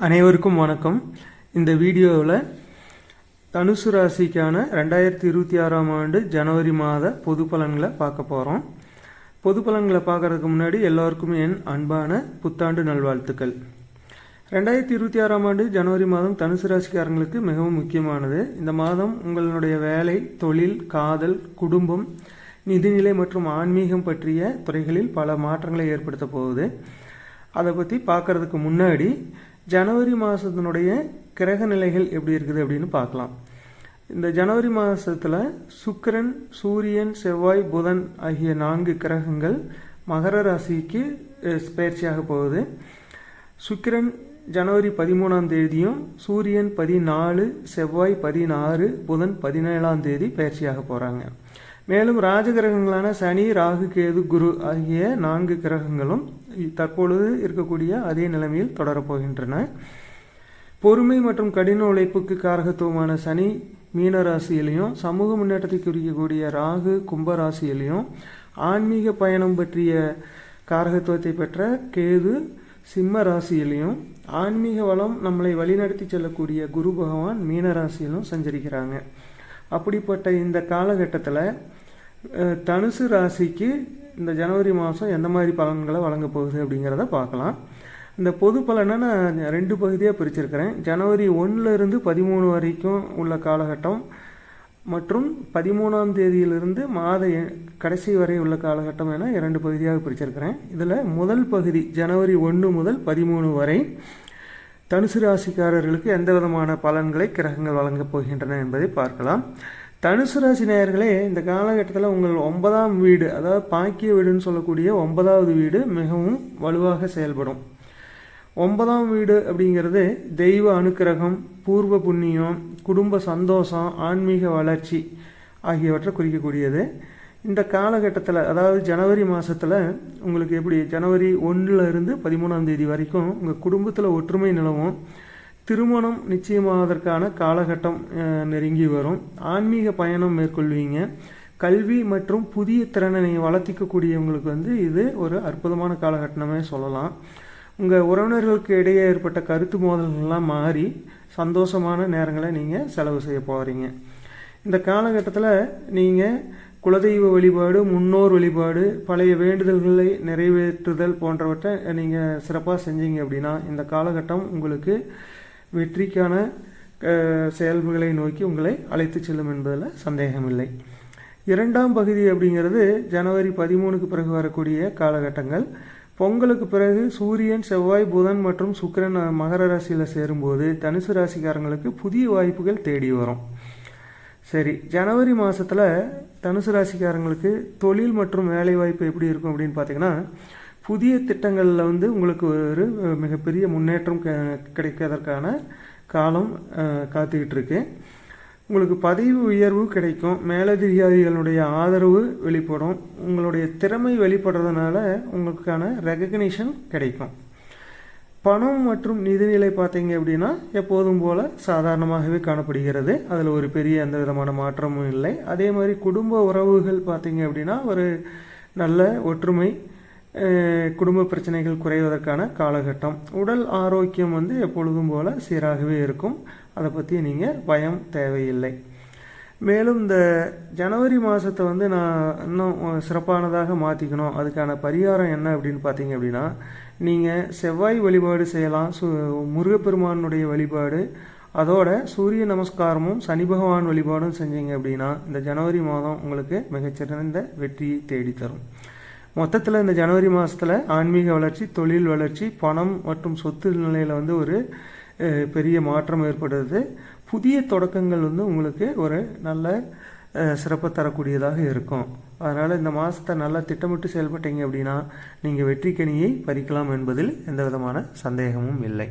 அனைவருக்கும் வணக்கம். இந்த வீடியோவில் தனுசு ராசிக்கான ரெண்டாயிரத்தி இருபத்தி ஆறாம் ஆண்டு ஜனவரி மாத பொது பலன்களை பார்க்க போகிறோம் பொது பலன்களை பார்க்கறதுக்கு முன்னாடி எல்லாருக்கும் என் அன்பான புத்தாண்டு நல்வாழ்த்துக்கள். ரெண்டாயிரத்தி இருபத்தி ஆறாம் ஆண்டு ஜனவரி மாதம் தனுசு ராசிக்காரங்களுக்கு மிகவும் முக்கியமானது. இந்த மாதம் உங்களுடைய வேலை தொழில் காதல் குடும்பம் நிதிநிலை மற்றும் ஆன்மீகம் பற்றிய துறைகளில் பல மாற்றங்களை ஏற்படுத்த போகுது. அதை பற்றி பார்க்கறதுக்கு முன்னாடி ஜனவரி மாதத்தினுடைய கிரக நிலைகள் எப்படி இருக்குது அப்படின்னு பார்க்கலாம். இந்த ஜனவரி மாதத்தில் சுக்கிரன் சூரியன் செவ்வாய் புதன் ஆகிய நான்கு கிரகங்கள் மகர ராசிக்கு பயிற்சியாக போகுது. சுக்கிரன் ஜனவரி பதிமூணாம் தேதியும் சூரியன் பதினாலு செவ்வாய் பதினாறு புதன் பதினேழாம் தேதி பயிற்சியாக போகிறாங்க மேலும் ராஜகிரகங்களான சனி ராகு கேது குரு ஆகிய நான்கு கிரகங்களும் தற்பொழுது இருக்கக்கூடிய அதே நிலைமையில் தொடரப்போகின்றன பொறுமை மற்றும் கடின உழைப்புக்கு காரகத்துவமான சனி மீன ராசியிலையும் சமூக முன்னேற்றத்தை குறிக்கக்கூடிய ராகு கும்ப ராசியிலையும் ஆன்மீக பயணம் பற்றிய காரகத்துவத்தை பெற்ற கேது சிம்ம ராசியிலையும் ஆன்மீக வளம் நம்மளை வழிநடத்தி செல்லக்கூடிய குரு பகவான் மீன ராசியிலும் சஞ்சரிக்கிறாங்க. அப்படிப்பட்ட இந்த காலகட்டத்தில் தனுசு ராசிக்கு இந்த ஜனவரி மாதம் எந்த மாதிரி பலன்களை வழங்க போகுது அப்படிங்கிறத பார்க்கலாம். இந்த பொது பலனை நான் ரெண்டு பகுதியாக பிரிச்சிருக்கிறேன். ஜனவரி ஒன்றுலேருந்து பதிமூணு வரைக்கும் உள்ள காலகட்டம் மற்றும் பதிமூணாம் தேதியிலிருந்து மாத எ- கடைசி வரை உள்ள காலகட்டம் என இரண்டு பகுதியாக பிரிச்சிருக்கிறேன். இதில் முதல் பகுதி ஜனவரி ஒன்று முதல் பதிமூணு வரை தனுசு ராசிக்காரர்களுக்கு எந்த விதமான பலன்களை கிரகங்கள் வழங்கப் போகின்றன என்பதை பார்க்கலாம். தனுசு ராசி நேயர்களே இந்த காலகட்டத்தில் உங்கள் ஒன்பதாம் வீடு அதாவது பாக்கிய வீடுன்னு சொல்லக்கூடிய ஒன்பதாவது வீடு மிகவும் வலுவாக செயல்படும். ஒன்பதாம் வீடு அப்படிங்கிறது தெய்வ அனுக்கிரகம் பூர்வ புண்ணியம் குடும்ப சந்தோஷம் ஆன்மீக வளர்ச்சி ஆகியவற்றை குறிக்கக்கூடியது. இந்த காலகட்டத்தில் அதாவது ஜனவரி மாதத்தில் உங்களுக்கு எப்படி ஜனவரி ஒன்றில் இருந்து பதிமூணாம் தேதி வரைக்கும் உங்கள் குடும்பத்தில் ஒற்றுமை நிலவும். திருமணம் நிச்சயமாவதற்கான காலகட்டம் நெருங்கி வரும். ஆன்மீக பயணம் மேற்கொள்வீங்க. கல்வி மற்றும் புதிய திறனை நீங்கள் வளர்த்திக்கக்கூடியவங்களுக்கு வந்து இது ஒரு அற்புதமான காலகட்டமே சொல்லலாம். உங்கள் உறவினர்களுக்கு இடையே ஏற்பட்ட கருத்து மோதல்கள்லாம் மாறி சந்தோஷமான நேரங்களை நீங்கள் செலவு செய்ய போகிறீங்க இந்த காலகட்டத்தில் நீங்கள் குலதெய்வ வழிபாடு முன்னோர் வழிபாடு பழைய வேண்டுதல்களை நிறைவேற்றுதல் போன்றவற்றை நீங்கள் சிறப்பாக செஞ்சீங்க அப்படின்னா இந்த காலகட்டம் உங்களுக்கு வெற்றிக்கான செயல்களை நோக்கி உங்களை அழைத்து செல்லும் என்பதில் சந்தேகமில்லை. இரண்டாம் பகுதி அப்படிங்கிறது ஜனவரி பதிமூணுக்கு பிறகு வரக்கூடிய காலகட்டங்கள். பொங்கலுக்கு பிறகு சூரியன் செவ்வாய் புதன் மற்றும் சுக்கிரன் மகர ராசியில் சேரும்போது தனுசு ராசிக்காரங்களுக்கு புதிய வாய்ப்புகள் தேடி வரும். சரி ஜனவரி மாதத்தில் தனுசு ராசிக்காரங்களுக்கு தொழில் மற்றும் வேலைவாய்ப்பு எப்படி இருக்கும் அப்படின்னு பார்த்தீங்கன்னா புதிய திட்டங்களில் வந்து உங்களுக்கு ஒரு மிகப்பெரிய முன்னேற்றம் க- கிடைக்கிறதற்கான காலம் காத்துக்கிட்டு இருக்கு. உங்களுக்கு பதவி உயர்வு கிடைக்கும் மேலதிகாரிகளுடைய ஆதரவு வெளிப்படும் உங்களுடைய திறமை வெளிப்படுறதுனால உங்களுக்கான ரெகக்னிஷன் கிடைக்கும். பணம் மற்றும் நிதிநிலை பார்த்தீங்க அப்படின்னா எப்போதும் போல சாதாரணமாகவே காணப்படுகிறது. அதில் ஒரு பெரிய எந்த விதமான மாற்றமும் இல்லை. அதே மாதிரி குடும்ப உறவுகள் பார்த்தீங்க அப்படின்னா ஒரு நல்ல ஒற்றுமை குடும்ப பிரச்சனைகள் குறைவதற்கான காலகட்டம். உடல் ஆரோக்கியம் வந்து எப்பொழுதும் போல சீராகவே இருக்கும். அதை பற்றி நீங்கள் பயம் தேவையில்லை. மேலும் இந்த ஜனவரி மாதத்தை வந்து நான் இன்னும் சிறப்பானதாக மாற்றிக்கணும் அதுக்கான பரிகாரம் என்ன அப்படின்னு பார்த்தீங்க அப்படின்னா நீங்கள் செவ்வாய் வழிபாடு செய்யலாம். சு முருகப்பெருமானுடைய வழிபாடு. அதோட சூரிய நமஸ்காரமும் சனி பகவான் வழிபாடும் செஞ்சீங்க அப்படின்னா இந்த ஜனவரி மாதம் உங்களுக்கு மிகச்சிறந்த வெற்றியை தேடித்தரும். மொத்தத்தில் இந்த ஜனவரி மாதத்தில் ஆன்மீக வளர்ச்சி தொழில் வளர்ச்சி பணம் மற்றும் சொத்து நிலையில் வந்து ஒரு பெரிய மாற்றம் ஏற்படுது. புதிய தொடக்கங்கள் வந்து உங்களுக்கு ஒரு நல்ல சிறப்பு சிறப்பை தரக்கூடியதாக இருக்கும். அதனால் இந்த மாதத்தை நல்லா திட்டமிட்டு செயல்பட்டீங்க அப்படின்னா நீங்கள் வெற்றிக்கனியை பறிக்கலாம் என்பதில் எந்த விதமான சந்தேகமும் இல்லை.